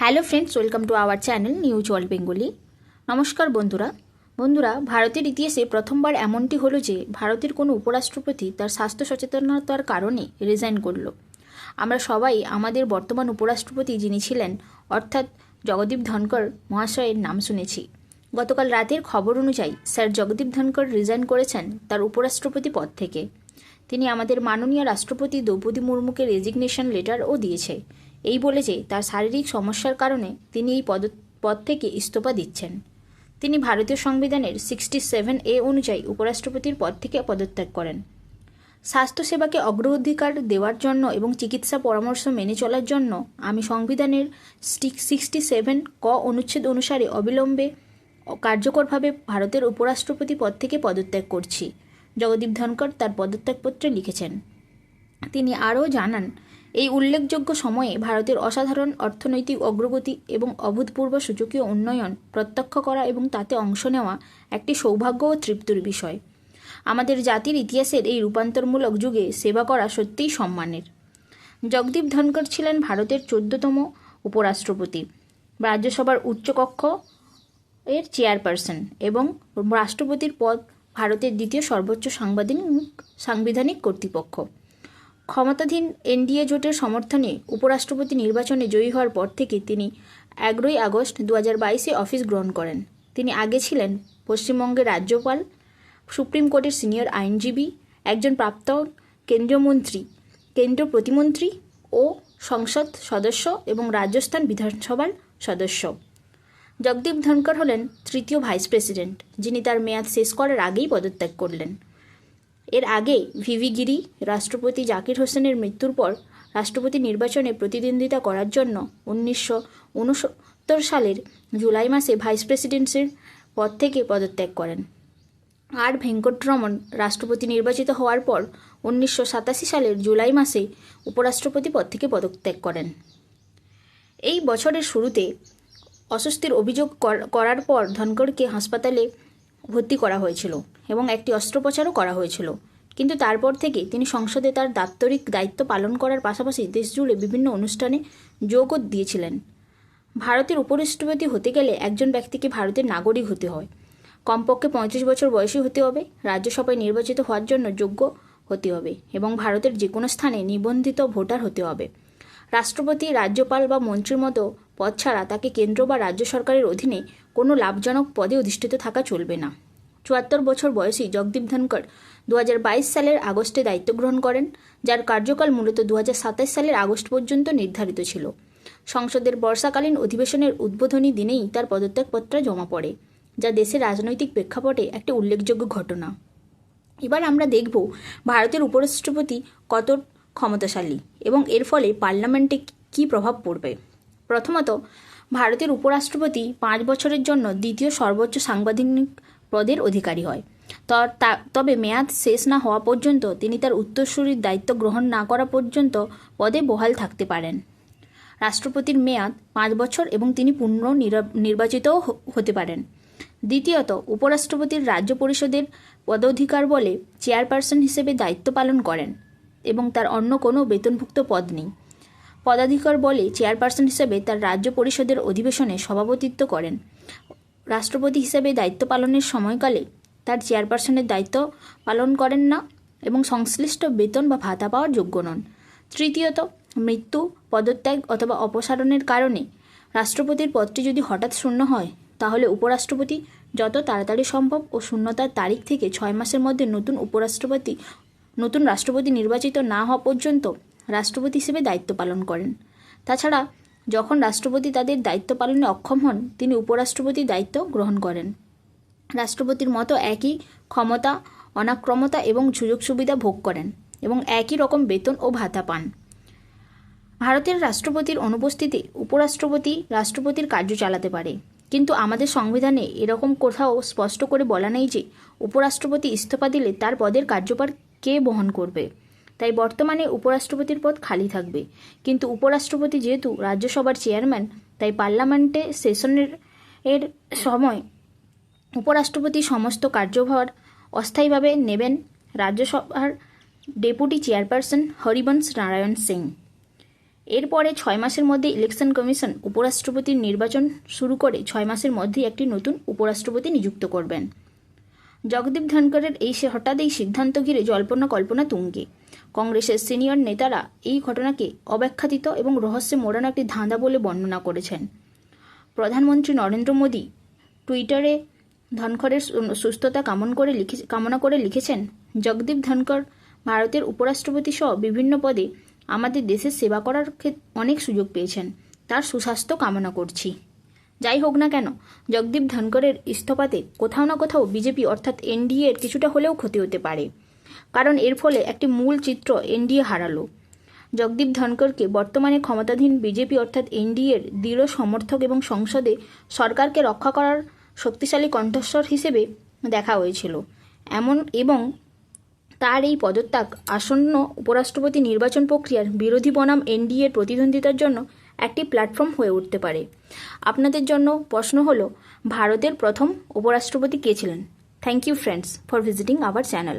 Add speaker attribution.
Speaker 1: Hello friends welcome to our channel news world Bengali নমস্কার বন্ধুরা। বন্ধুরা, ভারতের ইতিহাসে প্রথমবার এমনটি হলো যে, ভারতের কোনো উপরাষ্ট্রপতি তার স্বাস্থ্য সচেতনতার কারণে রিজাইন করল। আমরা সবাই আমাদের বর্তমান উপরাষ্ট্রপতি যিনি ছিলেন, অর্থাৎ জগদীপ ধনকর মহাশয়ের নাম শুনেছি। গতকাল রাতের খবর অনুযায়ী, স্যার জগদীপ ধনকর রিজাইন করেছেন তার উপরাষ্ট্রপতি পদ থেকে। তিনি আমাদের মাননীয় রাষ্ট্রপতি দ্রৌপদী মুর্মুকে রেজিগনেশন লেটারও দিয়েছে। এই বলে যে তার শারীরিক সমস্যার কারণে তিনি এই পদ পদ থেকে ইস্তফা দিচ্ছেন। তিনি ভারতীয় সংবিধানের সিক্সটি সেভেন এ অনুযায়ী উপরাষ্ট্রপতির পদ থেকে পদত্যাগ করেন। স্বাস্থ্যসেবাকে অগ্রাধিকার দেওয়ার জন্য এবং চিকিৎসা পরামর্শ মেনে চলার জন্য আমি সংবিধানের সিক্সটি সেভেন ক অনুচ্ছেদ অনুসারে অবিলম্বে কার্যকরভাবে ভারতের উপরাষ্ট্রপতি পদ থেকে পদত্যাগ করছি। জগদীপ ধনকর তার পদত্যাগপত্রে লিখেছেন। তিনি আরও জানান এই উল্লেখযোগ্য সময়ে ভারতের অসাধারণ অর্থনৈতিক অগ্রগতি এবং অভূতপূর্ব সূচকীয় উন্নয়ন প্রত্যক্ষ করা এবং তাতে অংশ নেওয়া একটি সৌভাগ্য ও তৃপ্তির বিষয়। আমাদের জাতির ইতিহাসের এই রূপান্তরমূলক যুগে সেবা করা সত্যিই সম্মানের। জগদীপ ধনকর ছিলেন ভারতের চোদ্দতম উপরাষ্ট্রপতি, রাজ্যসভার উচ্চকক্ষ এর চেয়ারপারসন এবং রাষ্ট্রপতির পদ ভারতের দ্বিতীয় সর্বোচ্চ সাংবাদিক সাংবিধানিক কর্তৃপক্ষ। ক্ষমতাধীন এনডিএ জোটের সমর্থনে উপরাষ্ট্রপতি নির্বাচনে জয়ী হওয়ার পর থেকে তিনি এগারোই আগস্ট দু বাইশে অফিস গ্রহণ করেন। তিনি আগে ছিলেন পশ্চিমবঙ্গের রাজ্যপাল, সুপ্রিম কোর্টের সিনিয়র আইনজীবী, একজন প্রাপ্ত কেন্দ্রীয় মন্ত্রী কেন্দ্র প্রতিমন্ত্রী ও সংসদ সদস্য এবং রাজস্থান বিধানসভার সদস্য। জগদীপ ধনকর হলেন তৃতীয় ভাইস প্রেসিডেন্ট, যিনি তার মেয়াদ শেষ করার আগেই পদত্যাগ করলেন। এর আগে ভিভি গিরি রাষ্ট্রপতি জাকির হোসেনের মৃত্যুর পর রাষ্ট্রপতি নির্বাচনে প্রতিদ্বন্দ্বিতা করার জন্য উনিশশো উনসত্তর সালের জুলাই মাসে ভাইস প্রেসিডেন্সির পদ থেকে পদত্যাগ করেন। আর ভেঙ্কটরমন রাষ্ট্রপতি নির্বাচিত হওয়ার পর উনিশশো সাতাশি সালের জুলাই মাসে উপরাষ্ট্রপতি পদ থেকে পদত্যাগ করেন। এই বছরের শুরুতে অস্বস্তির অভিযোগ করার পর ধনকরকে হাসপাতালে ভর্তি করা হয়েছিল এবং একটি অস্ত্রোপচারও করা হয়েছিল। কিন্তু তারপর থেকে তিনি সংসদে তার দাপ্তরিক দায়িত্ব পালন করার পাশাপাশি দেশজুড়ে বিভিন্ন অনুষ্ঠানে যোগও দিয়েছিলেন। ভারতের উপরাষ্ট্রপতি হতে গেলে একজন ব্যক্তিকে ভারতের নাগরিক হতে হয়। কমপক্ষে পঁয়ত্রিশ বছর বয়সী হতে হবে, রাজ্যসভায় নির্বাচিত হওয়ার জন্য যোগ্য হতে হবে এবং ভারতের যে কোনো স্থানে নিবন্ধিত ভোটার হতে হবে। রাষ্ট্রপতি, রাজ্যপাল বা মন্ত্রীর মতো পদ ছাড়া তাকে কেন্দ্র বা রাজ্য সরকারের অধীনে কোনো লাভজনক পদে অধিষ্ঠিত থাকা চলবে না। চুয়াত্তর বছর বয়সী জগদীপ ধনকর দু হাজার বাইশ সালের আগস্টে দায়িত্ব গ্রহণ করেন, যার কার্যকাল মূলত দু হাজার সাতাশ সালের আগস্ট পর্যন্ত নির্ধারিত ছিল। সংসদের বর্ষাকালীন অধিবেশনের উদ্বোধনী দিনেই তার পদত্যাগপত্র জমা পড়ে, যা দেশের রাজনৈতিক প্রেক্ষাপটে একটি উল্লেখযোগ্য ঘটনা। এবার আমরা দেখব ভারতের উপরাষ্ট্রপতি কত ক্ষমতাশালী এবং এর ফলে পার্লামেন্টে কী প্রভাব পড়বে। প্রথমত, ভারতের উপরাষ্ট্রপতি পাঁচ বছরের জন্য দ্বিতীয় সর্বোচ্চ সাংবিধানিক পদের অধিকারী হয়। তবে মেয়াদ শেষ না হওয়া পর্যন্ত তিনি তার উত্তরসূরির দায়িত্ব গ্রহণ না করা পর্যন্ত পদে বহাল থাকতে পারেন। রাষ্ট্রপতির মেয়াদ পাঁচ বছর এবং তিনি পুনঃ নির্বাচিতও হতে পারেন। দ্বিতীয়ত, উপরাষ্ট্রপতির রাজ্য পরিষদের পদাধিকার বলে চেয়ারপারসন হিসেবে দায়িত্ব পালন করেন এবং তার অন্য কোনো বেতনভুক্ত পদ নেই। পদাধিকার বলে চেয়ারপারসন হিসেবে তার রাজ্য পরিষদের অধিবেশনে সভাপতিত্ব করেন। রাষ্ট্রপতি হিসেবে দায়িত্ব পালনের সময়কালে তার চেয়ারপারসনের দায়িত্ব পালন করেন না এবং সংশ্লিষ্ট বেতন বা ভাতা পাওয়ার যোগ্য নন। তৃতীয়ত, মৃত্যু, পদত্যাগ অথবা অপসারণের কারণে রাষ্ট্রপতির পদটি যদি হঠাৎ শূন্য হয়, তাহলে উপরাষ্ট্রপতি যত তাড়াতাড়ি সম্ভব ও শূন্যতার তারিখ থেকে ছয় মাসের মধ্যে নতুন উপরাষ্ট্রপতি, নতুন রাষ্ট্রপতি নির্বাচিত না হওয়া পর্যন্ত রাষ্ট্রপতি হিসেবে দায়িত্ব পালন করেন। তাছাড়া, যখন রাষ্ট্রপতি তাদের দায়িত্ব পালনে অক্ষম হন, তিনি উপরাষ্ট্রপতির দায়িত্ব গ্রহণ করেন। রাষ্ট্রপতির মতো একই ক্ষমতা, অনাক্রমতা এবং সুযোগ সুবিধা ভোগ করেন এবং একই রকম বেতন ও ভাতা পান। ভারতের রাষ্ট্রপতির অনুপস্থিতি উপরাষ্ট্রপতি রাষ্ট্রপতির কার্য চালাতে পারে। কিন্তু আমাদের সংবিধানে এরকম কোথাও স্পষ্ট করে বলা নেই যে, উপরাষ্ট্রপতি ইস্তফা দিলে তার পদের কার্যভার কে বহন করবে। তাই বর্তমানে উপরাষ্ট্রপতির পদ খালি থাকবে। কিন্তু উপরাষ্ট্রপতি যেহেতু রাজ্যসভার চেয়ারম্যান, তাই পার্লামেন্টে সেশনের এর সময় উপরাষ্ট্রপতি সমস্ত কার্যভার অস্থায়ীভাবে নেবেন রাজ্যসভার ডেপুটি চেয়ারপারসন হরিবংশ নারায়ণ সিং। এরপরে ছয় মাসের মধ্যে ইলেকশন কমিশন উপরাষ্ট্রপতির নির্বাচন শুরু করে ছয় মাসের মধ্যেই একটি নতুন উপরাষ্ট্রপতি নিযুক্ত করবেন। জগদীপ ধনকরের এই সে হঠাৎ এই সিদ্ধান্ত ঘিরে জল্পনা কল্পনা তুঙ্গে। কংগ্রেসের সিনিয়র নেতারা এই ঘটনাকে অব্যাখ্যাতিত এবং রহস্যে মোড়ানো একটি ধাঁধা বলে বর্ণনা করেছেন। প্রধানমন্ত্রী নরেন্দ্র মোদী টুইটারে ধনখড়ের সুস্থতা কামন করে লিখে, কামনা করে লিখেছেন, জগদীপ ধনকর ভারতের উপরাষ্ট্রপতি সহ বিভিন্ন পদে আমাদের দেশের সেবা করার অনেক সুযোগ পেয়েছেন। তার সুস্বাস্থ্য কামনা করছি। যাই হোক না কেন, জগদীপ ধনকরের ইস্তফাতে কোথাও না কোথাও বিজেপি অর্থাৎ এনডিএ এর কিছুটা হলেও ক্ষতি হতে পারে। কারণ এর ফলে একটি মূল চিত্র এনডিএ হারালো। জগদীপ ধনকরকে বর্তমানে ক্ষমতাধীন বিজেপি অর্থাৎ এনডিএর দৃঢ় সমর্থক এবং সংসদে সরকারকে রক্ষা করার শক্তিশালী কণ্ঠস্বর হিসেবে দেখা হয়েছিল। এমন এবং তার এই পদত্যাগ আসন্ন উপরাষ্ট্রপতি নির্বাচন প্রক্রিয়ার বিরোধী বনাম এনডিএর প্রতিদ্বন্দ্বিতার জন্য একটি প্ল্যাটফর্ম হয়ে উঠতে পারে। আপনাদের জন্য প্রশ্ন হলো, ভারতের প্রথম উপরাষ্ট্রপতি কে ছিলেন? Thank you friends for visiting our channel